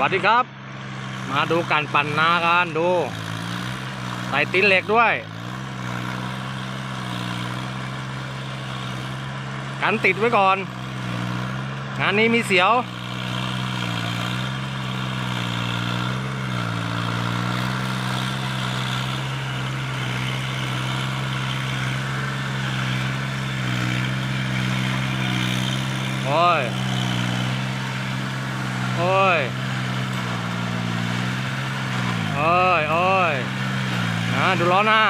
วัสดีครับ มาดูการปั่นนากันดู ใส่ตีนเหล็กด้วย กันติดไว้ก่อน งานนี้มีเสียว โอ้ย โอ้ย อ้ยโอ้ยนะดูล้อหน้า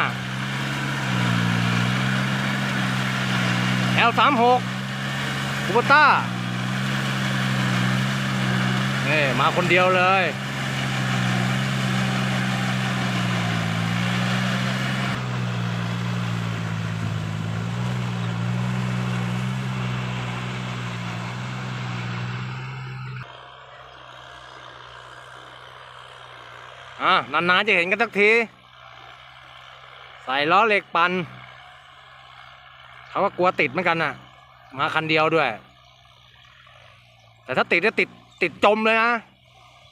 L 3 6 คูปต้านี่มาคนเดียวเลย อะนานๆจะเห็นกันสักที ใส่ล้อเหล็กปันเขาก็กลัวติดเหมือนกันน่ะ มาคันเดียวด้วย แต่ถ้าติดก็ติดติดจมเลยนะ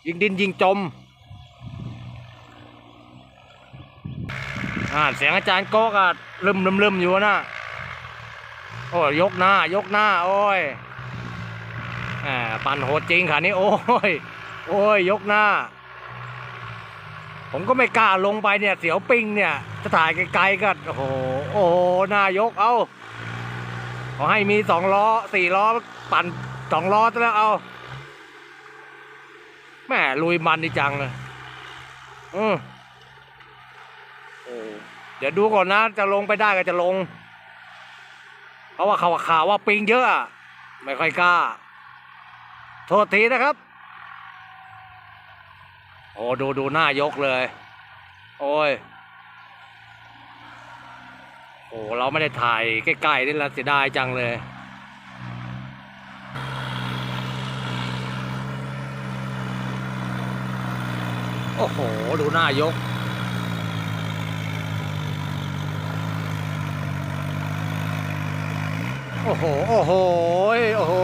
ยิงดินยิงจม อ่าเสียงอาจารย์โก้ก็ลืมลืมลืมอยู่นะโอ้ยยกหน้ายกหน้า โอ้ยแหมปั่นโหดจริงค่ะนี่โอ้ย โอ้ย ยกหน้า ผมก็ไม่กล้าลงไปเนี่ยเสียวปิงเนี่ยจะถ่ายไกลๆก็โอ้โหโอ้โหนายกเอาขอให้มีสองล้อสี่ล้อปั่นสองล้อซะแล้วเอาแม่ลุยมันดีจังเลยอือโอ้เดี๋ยวดูก่อนนะ จะลงไปได้ก็จะลง เพราะว่าเขาข่าวว่าปิงเยอะ ไม่ค่อยกล้า โทษทีนะครับ โอ้ดูดูหน้ายกเลย โอ้ย โอ้เราไม่ได้ถ่ายใกล้ๆนี่ละเสียดายจังเลย โอ้โห ดูหน้ายกโอ้โห โอ้โห โอ้โห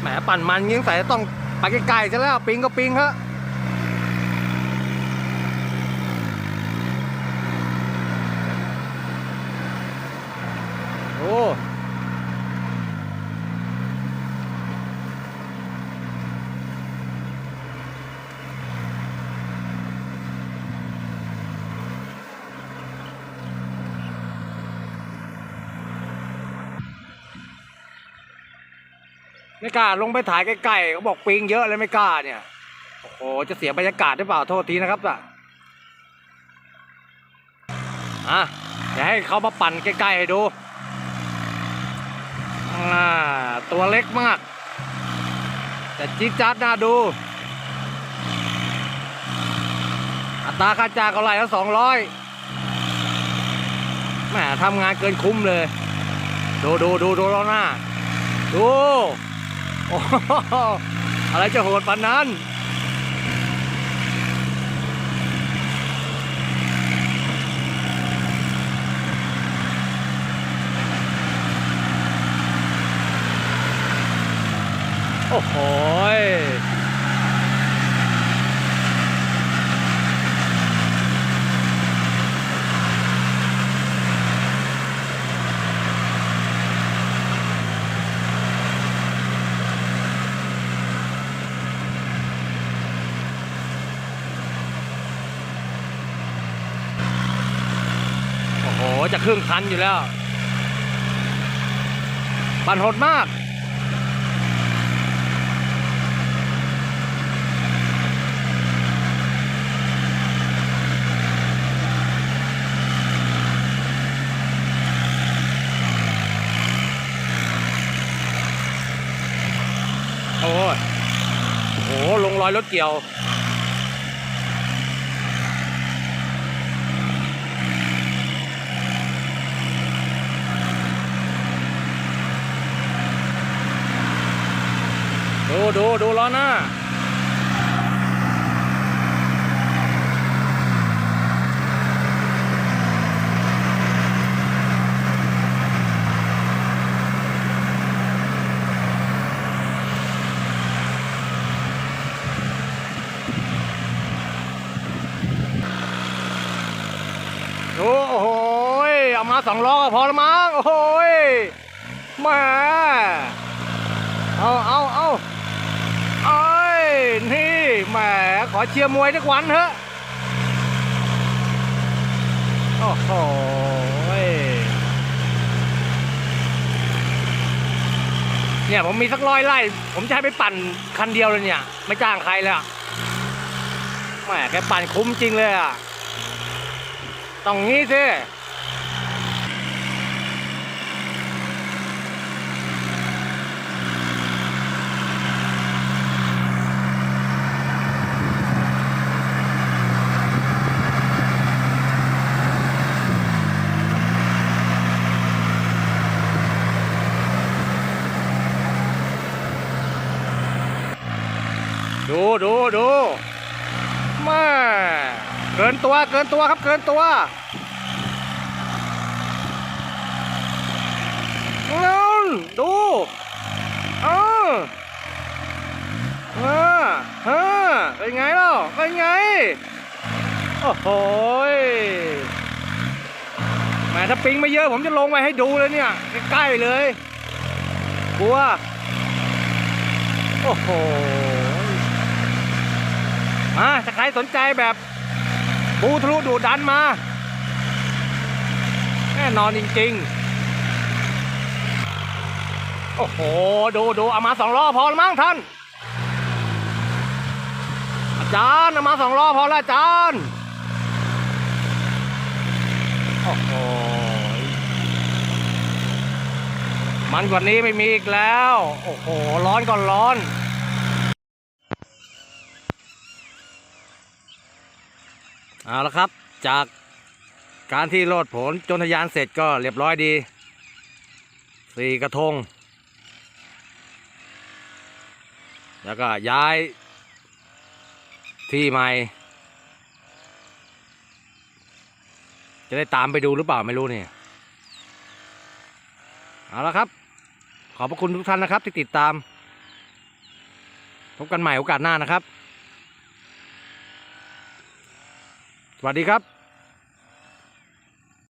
แห มปั่นมันยิงใส่ต้องไปไกลๆจะแล้วปิงก็ปิงฮะโอ้ ไม่กล้าลงไปถ่ายใกล้ๆเขาบอกปิงเยอะเลยไม่กล้าเนี่ยโอ้โหจะเสียบรรยากาศหรือเปล่าโทษทีนะครับอะอะเดี๋ยวให้เขามาปั่นใกล้ๆให้ดูอ่าตัวเล็กมาก แต่จิ๊ดจัดน่าดู อัตราค่าจ้างเขาไล่แล้วสองร้อยแหมทำงานเกินคุ้มเลย ดูดูดูดูแล้วหน้า ดู อะไรจะโหดปานนั้น โอ้โหยโอ้โห จะครึ่งคันอยู่แล้ว ปั่นโหดมากโอ้ยโอ้โหลงรอยรถเกี่ยว ดูดูดูล้อหน้าโอ้โหอามาสองล้อก็พอละมั้งโอ้ยมาเอาเอา แหมขอเชียร์มวยทุกวันเถอะ โอ้โหเนี่ยผมมีสักร้อยไร่ ผมจะให้ไปปั่นคันเดียวเลยเนี่ย ไม่จ้างใครเลยอะแหมแกปั่นคุ้มจริงเลยอะต้องงี้สิ ดูดูดูแมาเกินตัวเกินตัวครับเกินตัวนั่นดูเออเออเออเป็นไงล่าเป็นไง โอ้โหแหมถ้าปิงไม่เยอะผมจะลงไปให้ดูเลยเนี่ย ใกล้ๆเลย กลัว โอ้โห มาถ้าใครสนใจแบบบูทะลุดูดันมา แน่นอนจริงๆ โอ้โห ดูดูเอามาสองล้อพอแล้วมั้งท่าน อาจารย์เอามาสองล้อพอแล้วอาจารย์ โอ้โห มันกว่านี้ไม่มีอีกแล้ว โอ้โห ร้อนก็ร้อน เอาละครับ จากการที่โลดผลจนทยานเสร็จก็เรียบร้อยดีสี่กระทง แล้วก็ย้ายที่ใหม่ จะได้ตามไปดูหรือเปล่าไม่รู้เนี่ยเอาละครับ ขอบพระคุณทุกท่านนะครับที่ติดตาม พบกันใหม่โอกาสหน้านะครับ สวัสดีครับ